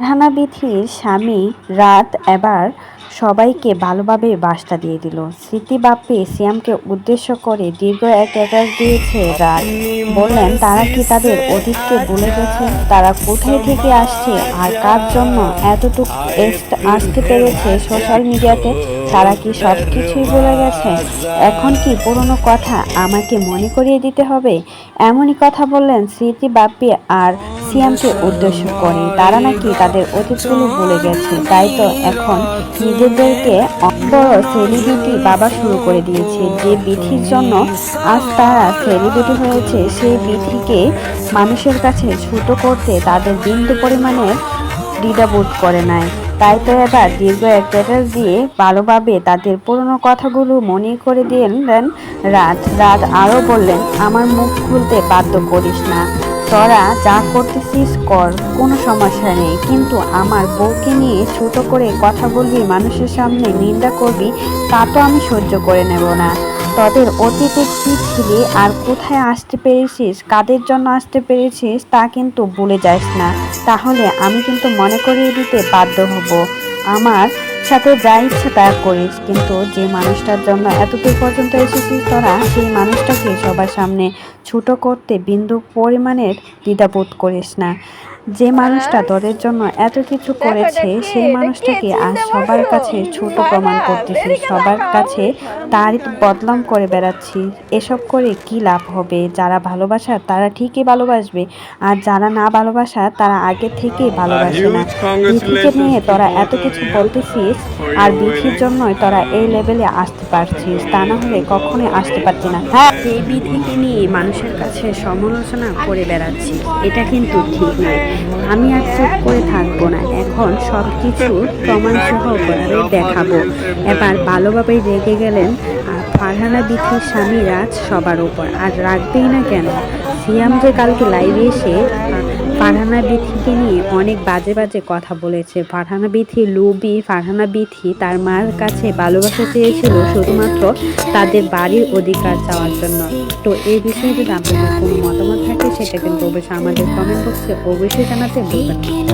ফারহানা বিথির স্বামী রাত এবার সবাইকে ভালোভাবে বাসটা দিয়ে দিল। স্মৃতি বাপ্পি সিয়ামকে উদ্দেশ্য করে দীর্ঘ এক একার দিয়েছে রাত। বললেন, তারা কি তাদের অতীতকে ভুলে গেছে? তারা কোথায় থেকে আসছে? আর কার জন্য এতটুকু আসতে পেরেছে সোশ্যাল মিডিয়াতে তারা কি সব কিছুই ভুলে গেছে? এখন কি পুরনো কথা আমাকে মনে করিয়ে দিতে হবে? এমনই কথা বললেন স্মৃতি বাপ্পি আর সিয়ামকে উদ্দেশ্য করে। তারা নাকি তাদের অতীতগুলো ভুলে গেছে। তাই তো এখন নিজেদেরকে বড় সেলিব্রিটি বাবা শুরু করে দিয়েছে। যে বিধির জন্য আজ তারা সেলিব্রিটি হয়েছে, সেই বিধিকে মানুষের কাছে ছোট করতে তাদের বিন্দু পরিমাণের দ্বিধাবোধ করে নাই। তাই তো এবার দীর্ঘ এক স্ট্যাটাস দিয়ে ভালোভাবে তাদের পুরনো কথাগুলো মনে করে দিলেন রাত রাত আরও বললেন, আমার মুখ খুলতে বাধ্য করিস না। তোরা যা করতেছিস কর, কোনো সমস্যা নেই। কিন্তু আমার বউকে নিয়ে ছোট করে কথা বলবি, মানুষের সামনে নিন্দা করবি, তা তো আমি সহ্য করে নেব না। তোদের অতীতে কী ছিলি আর কোথায় আসতে পেরেছিস, কাদের জন্য আসতে পেরেছিস, তা কিন্তু ভুলে যাস না। তাহলে আমি কিন্তু মনে করিয়ে দিতে বাধ্য হব। আমার সাথে যা ইচ্ছা তা করিস কিন্তু যে মানুষটার জন্য এতদূর পর্যন্ত এসেছিস তোরা, সেই মানুষটাকে সবার সামনে ছোট করতে বিন্দু পরিমাণের দ্বিধাবোধ করিস না। যে মানুষটা তোদের জন্য এত কিছু করেছে সেই মানুষটাকে আজ সবার কাছে ছোট প্রমাণ করতেছি সবার কাছে তার বদনাম করে বেড়াচ্ছি। এসব করে কি লাভ হবে? যারা ভালোবাসা তারা ঠিকই ভালোবাসবে। আর যারা না ভালোবাসা তারা আগে থেকেই ভালোবাসে না। বিধিকে নিয়ে তোরা এত কিছু বলতেছিস আর বিধির জন্যই তোরা এই লেভেলে আসতে পারছিস। তা না হলে কখনোই আসতে পারতি না। হ্যাঁ এই বিধিকে নিয়ে মানুষের কাছে সমালোচনা করে বেড়াচ্ছি। এটা কিন্তু ঠিক নয়। আমি আর চুপ করে থাকব না। এখন সব কিছু প্রমাণ সহ করে দেখাবো। এবার ভালোভাবে রেগে গেলেন, আর ফারহানা বিথির স্বামী রাজ সবার উপর। আর রাখবেই না কেন? সিয়াম যে কালকে লাইভে এসে ফারহানা বিথিকে নিয়ে অনেক বাজে বাজে কথা বলেছে। ফারহানা বিথি লুবি, ফারহানা বিথি তার মার কাছে ভালোবাসা চেয়েছিল শুধুমাত্র তাদের বাড়ির অধিকার চাওয়ার জন্য। তো এই বিষয়ে যদি আপনাদের কোনো মতামত থাকে, সেটা কিন্তু অবশ্যই আমাদের কমেন্ট বক্সে অবশ্যই জানাতে ভুলবেন না।